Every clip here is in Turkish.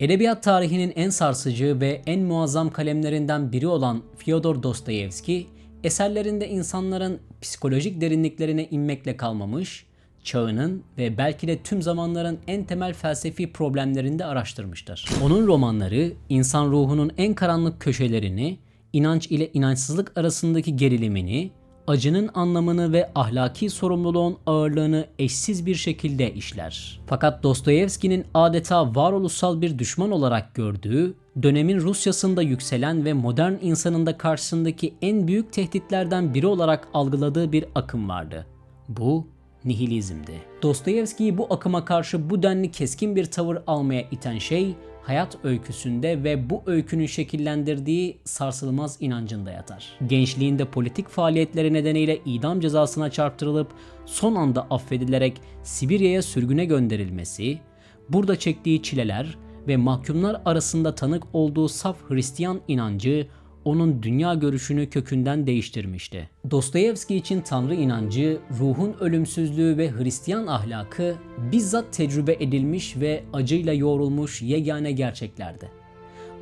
Edebiyat tarihinin en sarsıcı ve en muazzam kalemlerinden biri olan Fyodor Dostoyevski, eserlerinde insanların psikolojik derinliklerine inmekle kalmamış, çağının ve belki de tüm zamanların en temel felsefi problemlerini de araştırmıştır. Onun romanları insan ruhunun en karanlık köşelerini, inanç ile inançsızlık arasındaki gerilimini, acının anlamını ve ahlaki sorumluluğun ağırlığını eşsiz bir şekilde işler. Fakat Dostoyevski'nin adeta varoluşsal bir düşman olarak gördüğü, dönemin Rusyasında yükselen ve modern insanında karşısındaki en büyük tehditlerden biri olarak algıladığı bir akım vardı. Bu nihilizmdi. Dostoyevski'yi bu akıma karşı bu denli keskin bir tavır almaya iten şey hayat öyküsünde ve bu öykünün şekillendirdiği sarsılmaz inancında yatar. Gençliğinde politik faaliyetleri nedeniyle idam cezasına çarptırılıp son anda affedilerek Sibirya'ya sürgüne gönderilmesi, burada çektiği çileler ve mahkumlar arasında tanık olduğu saf Hristiyan inancı onun dünya görüşünü kökünden değiştirmişti. Dostoyevski için Tanrı inancı, ruhun ölümsüzlüğü ve Hristiyan ahlakı bizzat tecrübe edilmiş ve acıyla yoğrulmuş yegane gerçeklerdi.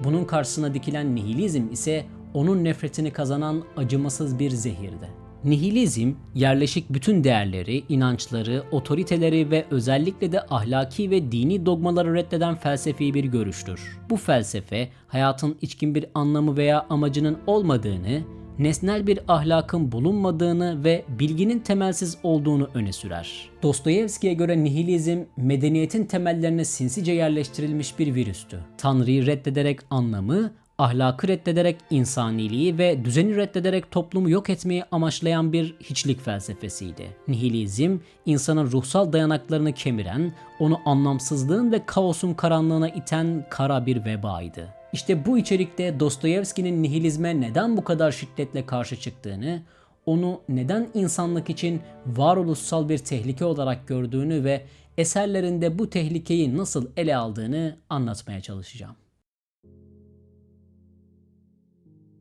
Bunun karşısına dikilen nihilizm ise onun nefretini kazanan acımasız bir zehirdi. Nihilizm, yerleşik bütün değerleri, inançları, otoriteleri ve özellikle de ahlaki ve dini dogmaları reddeden felsefi bir görüştür. Bu felsefe, hayatın içkin bir anlamı veya amacının olmadığını, nesnel bir ahlakın bulunmadığını ve bilginin temelsiz olduğunu öne sürer. Dostoyevski'ye göre nihilizm, medeniyetin temellerine sinsice yerleştirilmiş bir virüstü. Tanrı'yı reddederek anlamı, ahlakı reddederek insaniliği ve düzeni reddederek toplumu yok etmeyi amaçlayan bir hiçlik felsefesiydi. Nihilizm, insanın ruhsal dayanaklarını kemiren, onu anlamsızlığın ve kaosun karanlığına iten kara bir vebaydı. İşte bu içerikte Dostoyevski'nin nihilizme neden bu kadar şiddetle karşı çıktığını, onu neden insanlık için varoluşsal bir tehlike olarak gördüğünü ve eserlerinde bu tehlikeyi nasıl ele aldığını anlatmaya çalışacağım.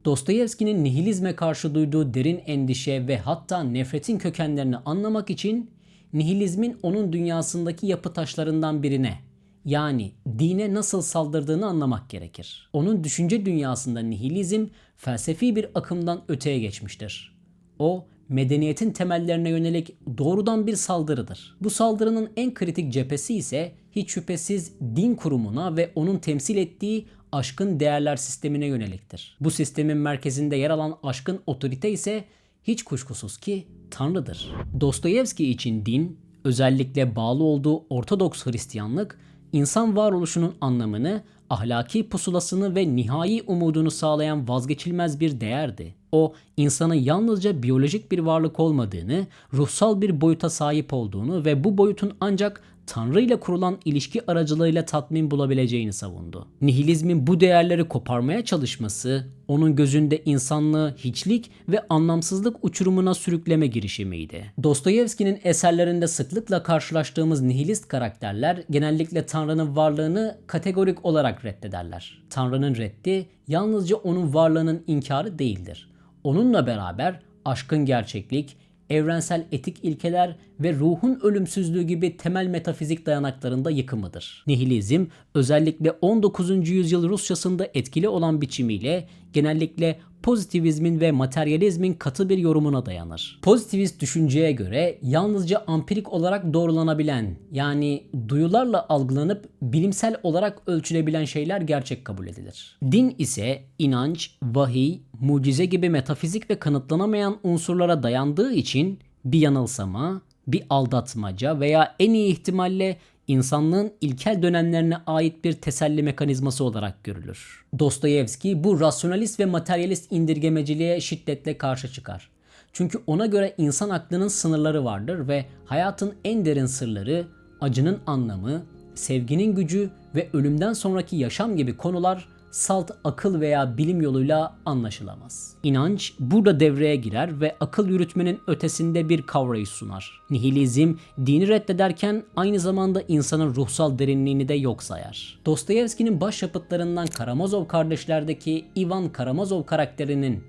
Dostoyevski'nin nihilizme karşı duyduğu derin endişe ve hatta nefretin kökenlerini anlamak için nihilizmin onun dünyasındaki yapı taşlarından birine yani dine nasıl saldırdığını anlamak gerekir. Onun düşünce dünyasında nihilizm felsefi bir akımdan öteye geçmiştir. O medeniyetin temellerine yönelik doğrudan bir saldırıdır. Bu saldırının en kritik cephesi ise hiç şüphesiz din kurumuna ve onun temsil ettiği aşkın değerler sistemine yöneliktir. Bu sistemin merkezinde yer alan aşkın otorite ise hiç kuşkusuz ki Tanrı'dır. Dostoyevski için din, özellikle bağlı olduğu Ortodoks Hristiyanlık, insan varoluşunun anlamını, ahlaki pusulasını ve nihai umudunu sağlayan vazgeçilmez bir değerdi. O, insanın yalnızca biyolojik bir varlık olmadığını, ruhsal bir boyuta sahip olduğunu ve bu boyutun ancak Tanrı ile kurulan ilişki aracılığıyla tatmin bulabileceğini savundu. Nihilizmin bu değerleri koparmaya çalışması onun gözünde insanlığı hiçlik ve anlamsızlık uçurumuna sürükleme girişimiydi. Dostoyevski'nin eserlerinde sıklıkla karşılaştığımız nihilist karakterler genellikle Tanrı'nın varlığını kategorik olarak reddederler. Tanrı'nın reddi yalnızca onun varlığının inkarı değildir. Onunla beraber aşkın gerçeklik, evrensel etik ilkeler ve ruhun ölümsüzlüğü gibi temel metafizik dayanaklarında yıkımıdır. Nihilizm özellikle 19. yüzyıl Rusçasında etkili olan biçimiyle genellikle pozitivizmin ve materyalizmin katı bir yorumuna dayanır. Pozitivist düşünceye göre yalnızca ampirik olarak doğrulanabilen yani duyularla algılanıp bilimsel olarak ölçülebilen şeyler gerçek kabul edilir. Din ise inanç, vahiy, mucize gibi metafizik ve kanıtlanamayan unsurlara dayandığı için bir yanılsama, bir aldatmaca veya en iyi ihtimalle insanlığın ilkel dönemlerine ait bir teselli mekanizması olarak görülür. Dostoyevski bu rasyonalist ve materyalist indirgemeciliğe şiddetle karşı çıkar. Çünkü ona göre insan aklının sınırları vardır ve hayatın en derin sırları, acının anlamı, sevginin gücü ve ölümden sonraki yaşam gibi konular salt akıl veya bilim yoluyla anlaşılamaz. İnanç burada devreye girer ve akıl yürütmenin ötesinde bir kavrayış sunar. Nihilizm dini reddederken aynı zamanda insanın ruhsal derinliğini de yok sayar. Dostoyevski'nin başyapıtlarından Karamazov kardeşlerdeki Ivan Karamazov karakterinin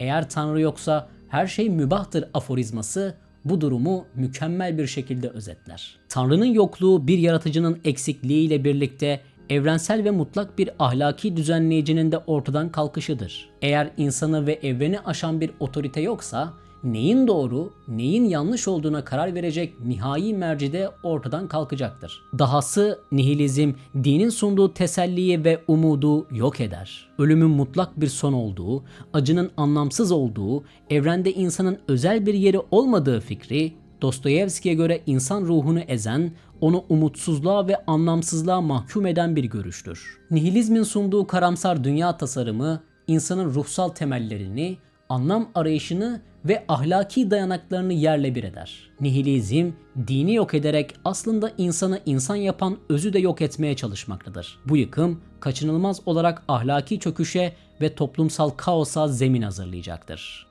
eğer tanrı yoksa her şey mübahtır aforizması bu durumu mükemmel bir şekilde özetler. Tanrı'nın yokluğu bir yaratıcının eksikliğiyle birlikte evrensel ve mutlak bir ahlaki düzenleyicinin de ortadan kalkışıdır. Eğer insanı ve evreni aşan bir otorite yoksa neyin doğru, neyin yanlış olduğuna karar verecek nihai merci de ortadan kalkacaktır. Dahası nihilizm dinin sunduğu teselliyi ve umudu yok eder. Ölümün mutlak bir son olduğu, acının anlamsız olduğu, evrende insanın özel bir yeri olmadığı fikri Dostoyevski'ye göre insan ruhunu ezen, onu umutsuzluğa ve anlamsızlığa mahkum eden bir görüştür. Nihilizmin sunduğu karamsar dünya tasarımı insanın ruhsal temellerini, anlam arayışını ve ahlaki dayanaklarını yerle bir eder. Nihilizm, dini yok ederek aslında insanı insan yapan özü de yok etmeye çalışmaktadır. Bu yıkım kaçınılmaz olarak ahlaki çöküşe ve toplumsal kaosa zemin hazırlayacaktır.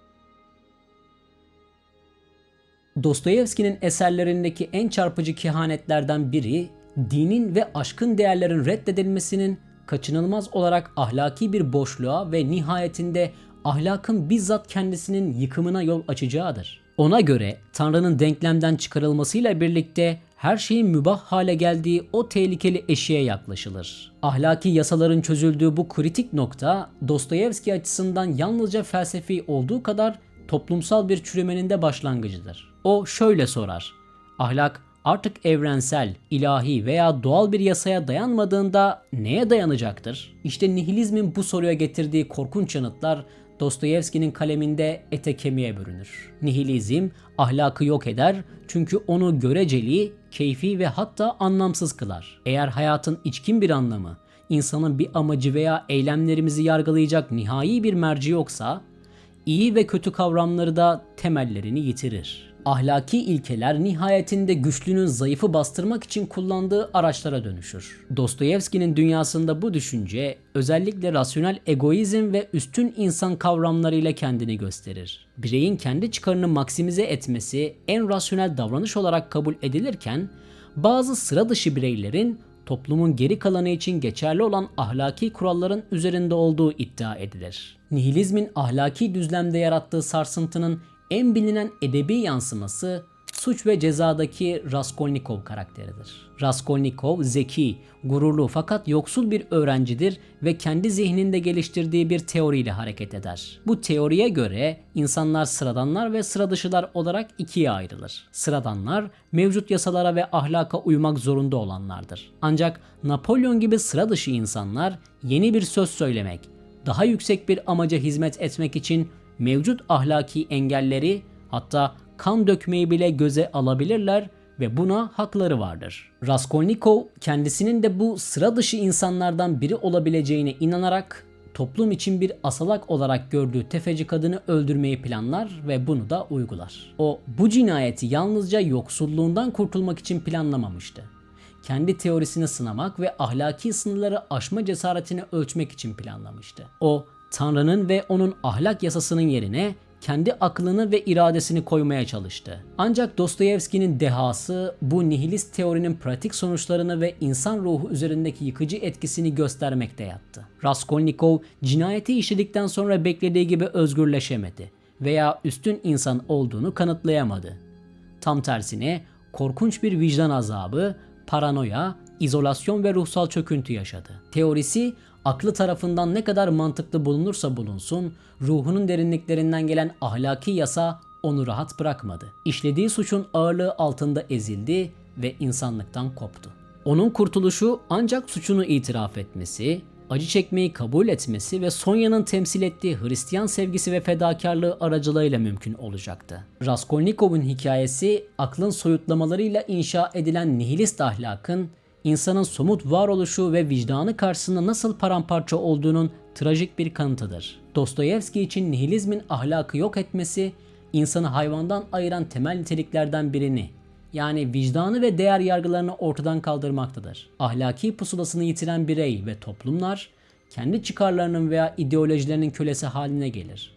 Dostoyevski'nin eserlerindeki en çarpıcı kehanetlerden biri, dinin ve aşkın değerlerin reddedilmesinin kaçınılmaz olarak ahlaki bir boşluğa ve nihayetinde ahlakın bizzat kendisinin yıkımına yol açacağıdır. Ona göre Tanrı'nın denklemden çıkarılmasıyla birlikte her şeyin mübah hale geldiği o tehlikeli eşiğe yaklaşılır. Ahlaki yasaların çözüldüğü bu kritik nokta Dostoyevski açısından yalnızca felsefi olduğu kadar toplumsal bir çürümenin de başlangıcıdır. O şöyle sorar. Ahlak artık evrensel, ilahi veya doğal bir yasaya dayanmadığında neye dayanacaktır? İşte nihilizmin bu soruya getirdiği korkunç yanıtlar Dostoyevski'nin kaleminde ete kemiğe bürünür. Nihilizm ahlakı yok eder çünkü onu göreceli, keyfi ve hatta anlamsız kılar. Eğer hayatın içkin bir anlamı, insanın bir amacı veya eylemlerimizi yargılayacak nihai bir merci yoksa, iyi ve kötü kavramları da temellerini yitirir. Ahlaki ilkeler nihayetinde güçlünün zayıfı bastırmak için kullandığı araçlara dönüşür. Dostoyevski'nin dünyasında bu düşünce özellikle rasyonel egoizm ve üstün insan kavramlarıyla kendini gösterir. Bireyin kendi çıkarını maksimize etmesi en rasyonel davranış olarak kabul edilirken bazı sıra dışı bireylerin toplumun geri kalanı için geçerli olan ahlaki kuralların üzerinde olduğu iddia edilir. Nihilizmin ahlaki düzlemde yarattığı sarsıntının en bilinen edebi yansıması Suç ve Ceza'daki Raskolnikov karakteridir. Raskolnikov zeki, gururlu fakat yoksul bir öğrencidir ve kendi zihninde geliştirdiği bir teoriyle hareket eder. Bu teoriye göre insanlar sıradanlar ve sıradışılar olarak ikiye ayrılır. Sıradanlar mevcut yasalara ve ahlaka uymak zorunda olanlardır. Ancak Napolyon gibi sıra dışı insanlar yeni bir söz söylemek, daha yüksek bir amaca hizmet etmek için mevcut ahlaki engelleri hatta kan dökmeyi bile göze alabilirler ve buna hakları vardır. Raskolnikov kendisinin de bu sıra dışı insanlardan biri olabileceğine inanarak toplum için bir asalak olarak gördüğü tefeci kadını öldürmeyi planlar ve bunu da uygular. O bu cinayeti yalnızca yoksulluğundan kurtulmak için planlamamıştı. Kendi teorisini sınamak ve ahlaki sınırları aşma cesaretini ölçmek için planlamıştı. O Tanrı'nın ve onun ahlak yasasının yerine kendi aklını ve iradesini koymaya çalıştı. Ancak Dostoyevski'nin dehası bu nihilist teorinin pratik sonuçlarını ve insan ruhu üzerindeki yıkıcı etkisini göstermekte yattı. Raskolnikov cinayeti işledikten sonra beklediği gibi özgürleşemedi veya üstün insan olduğunu kanıtlayamadı. Tam tersine korkunç bir vicdan azabı, paranoya, izolasyon ve ruhsal çöküntü yaşadı. Teorisi aklı tarafından ne kadar mantıklı bulunursa bulunsun, ruhunun derinliklerinden gelen ahlaki yasa onu rahat bırakmadı. İşlediği suçun ağırlığı altında ezildi ve insanlıktan koptu. Onun kurtuluşu ancak suçunu itiraf etmesi, acı çekmeyi kabul etmesi ve Sonya'nın temsil ettiği Hristiyan sevgisi ve fedakarlığı aracılığıyla mümkün olacaktı. Raskolnikov'un hikayesi aklın soyutlamalarıyla inşa edilen nihilist ahlakın insanın somut varoluşu ve vicdanı karşısında nasıl paramparça olduğunun trajik bir kanıtıdır. Dostoyevski için nihilizmin ahlakı yok etmesi, insanı hayvandan ayıran temel niteliklerden birini, yani vicdanı ve değer yargılarını ortadan kaldırmaktadır. Ahlaki pusulasını yitiren birey ve toplumlar, kendi çıkarlarının veya ideolojilerinin kölesi haline gelir.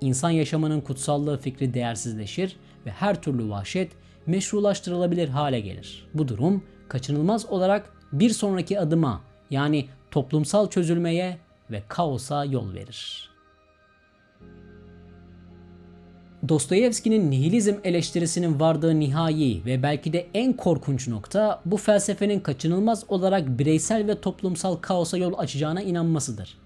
İnsan yaşamının kutsallığı fikri değersizleşir ve her türlü vahşet meşrulaştırılabilir hale gelir. Bu durum kaçınılmaz olarak bir sonraki adıma yani toplumsal çözülmeye ve kaosa yol verir. Dostoyevski'nin nihilizm eleştirisinin vardığı nihai ve belki de en korkunç nokta bu felsefenin kaçınılmaz olarak bireysel ve toplumsal kaosa yol açacağına inanmasıdır.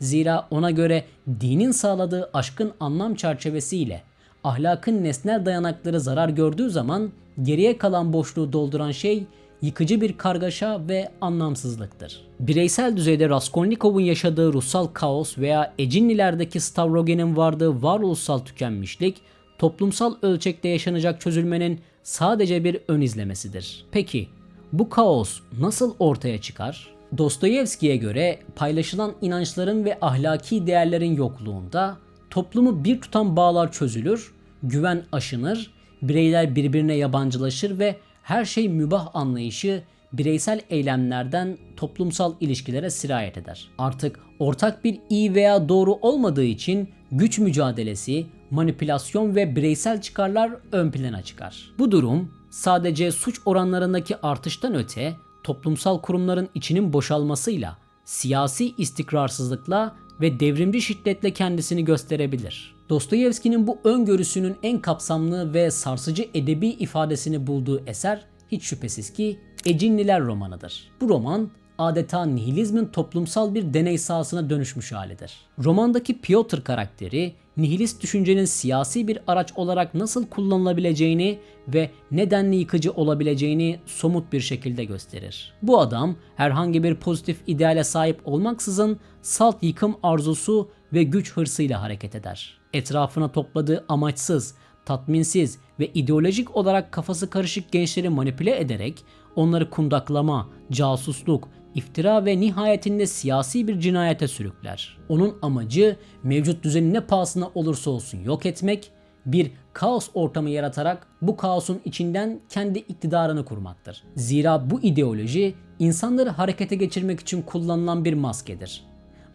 Zira ona göre dinin sağladığı aşkın anlam çerçevesiyle ahlakın nesnel dayanakları zarar gördüğü zaman geriye kalan boşluğu dolduran şey yıkıcı bir kargaşa ve anlamsızlıktır. Bireysel düzeyde Raskolnikov'un yaşadığı ruhsal kaos veya Ecinliler'deki Stavrogen'in vardığı varoluşsal tükenmişlik, toplumsal ölçekte yaşanacak çözülmenin sadece bir ön izlemesidir. Peki bu kaos nasıl ortaya çıkar? Dostoyevski'ye göre paylaşılan inançların ve ahlaki değerlerin yokluğunda toplumu bir tutan bağlar çözülür, güven aşınır, bireyler birbirine yabancılaşır ve her şey mübah anlayışı bireysel eylemlerden toplumsal ilişkilere sirayet eder. Artık ortak bir iyi veya doğru olmadığı için güç mücadelesi, manipülasyon ve bireysel çıkarlar ön plana çıkar. Bu durum sadece suç oranlarındaki artıştan öte toplumsal kurumların içinin boşalmasıyla, siyasi istikrarsızlıkla ve devrimci şiddetle kendisini gösterebilir. Dostoyevski'nin bu öngörüsünün en kapsamlı ve sarsıcı edebi ifadesini bulduğu eser hiç şüphesiz ki Ecinliler romanıdır. Bu roman adeta nihilizmin toplumsal bir deney sahasına dönüşmüş halidir. Romandaki Piotr karakteri nihilist düşüncenin siyasi bir araç olarak nasıl kullanılabileceğini ve nedenli yıkıcı olabileceğini somut bir şekilde gösterir. Bu adam herhangi bir pozitif ideale sahip olmaksızın salt yıkım arzusu ve güç hırsıyla hareket eder. Etrafına topladığı amaçsız, tatminsiz ve ideolojik olarak kafası karışık gençleri manipüle ederek onları kundaklama, casusluk, iftira ve nihayetinde siyasi bir cinayete sürükler. Onun amacı mevcut düzeni ne pahasına olursa olsun yok etmek, bir kaos ortamı yaratarak bu kaosun içinden kendi iktidarını kurmaktır. Zira bu ideoloji insanları harekete geçirmek için kullanılan bir maskedir.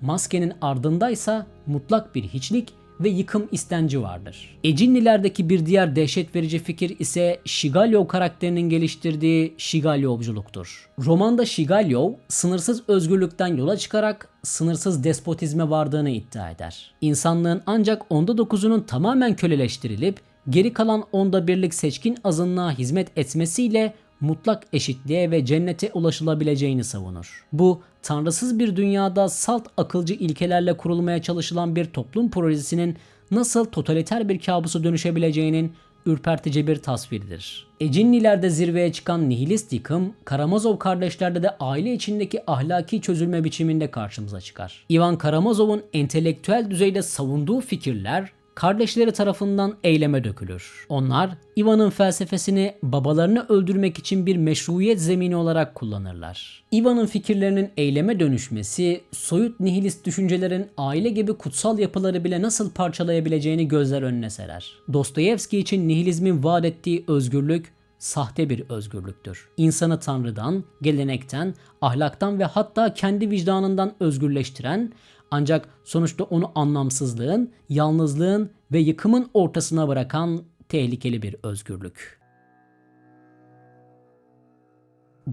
Maskenin ardındaysa mutlak bir hiçlik ve yıkım istenci vardır. Ecinliler'deki bir diğer dehşet verici fikir ise Shigalyo karakterinin geliştirdiği Shigalyovculuktur. Romanda Shigalyov sınırsız özgürlükten yola çıkarak sınırsız despotizme vardığını iddia eder. İnsanlığın ancak onda dokuzunun tamamen köleleştirilip geri kalan onda birlik seçkin azınlığa hizmet etmesiyle mutlak eşitliğe ve cennete ulaşılabileceğini savunur. Bu tanrısız bir dünyada salt akılcı ilkelerle kurulmaya çalışılan bir toplum projesinin nasıl totaliter bir kabusa dönüşebileceğinin ürpertici bir tasviridir. Ecinliler'de zirveye çıkan nihilist yıkım, Karamazov kardeşlerde de aile içindeki ahlaki çözülme biçiminde karşımıza çıkar. Ivan Karamazov'un entelektüel düzeyde savunduğu fikirler kardeşleri tarafından eyleme dökülür. Onlar Ivan'ın felsefesini babalarını öldürmek için bir meşruiyet zemini olarak kullanırlar. Ivan'ın fikirlerinin eyleme dönüşmesi, soyut nihilist düşüncelerin aile gibi kutsal yapıları bile nasıl parçalayabileceğini gözler önüne serer. Dostoyevski için nihilizmin vaat ettiği özgürlük sahte bir özgürlüktür. İnsanı tanrıdan, gelenekten, ahlaktan ve hatta kendi vicdanından özgürleştiren ancak sonuçta onu anlamsızlığın, yalnızlığın ve yıkımın ortasına bırakan tehlikeli bir özgürlük.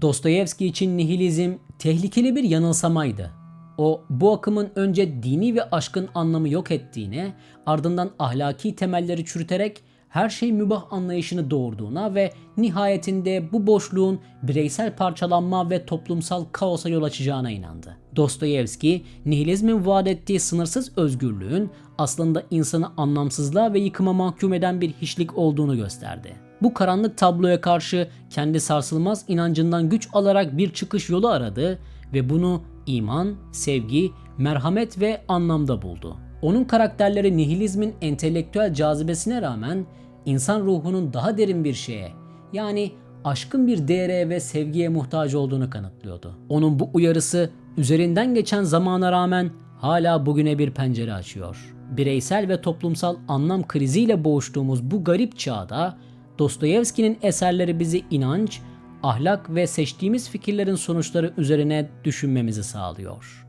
Dostoyevski için nihilizm tehlikeli bir yanılsamaydı. O bu akımın önce dini ve aşkın anlamı yok ettiğine, ardından ahlaki temelleri çürüterek her şey mübah anlayışını doğurduğuna ve nihayetinde bu boşluğun bireysel parçalanma ve toplumsal kaosa yol açacağına inandı. Dostoyevski, nihilizmin vaat ettiği sınırsız özgürlüğün aslında insanı anlamsızlığa ve yıkıma mahkum eden bir hiçlik olduğunu gösterdi. Bu karanlık tabloya karşı kendi sarsılmaz inancından güç alarak bir çıkış yolu aradı ve bunu iman, sevgi, merhamet ve anlamda buldu. Onun karakterleri nihilizmin entelektüel cazibesine rağmen insan ruhunun daha derin bir şeye yani aşkın bir değere ve sevgiye muhtaç olduğunu kanıtlıyordu. Onun bu uyarısı üzerinden geçen zamana rağmen hala bugüne bir pencere açıyor. Bireysel ve toplumsal anlam kriziyle boğuştuğumuz bu garip çağda Dostoyevski'nin eserleri bizi inanç, ahlak ve seçtiğimiz fikirlerin sonuçları üzerine düşünmemizi sağlıyor.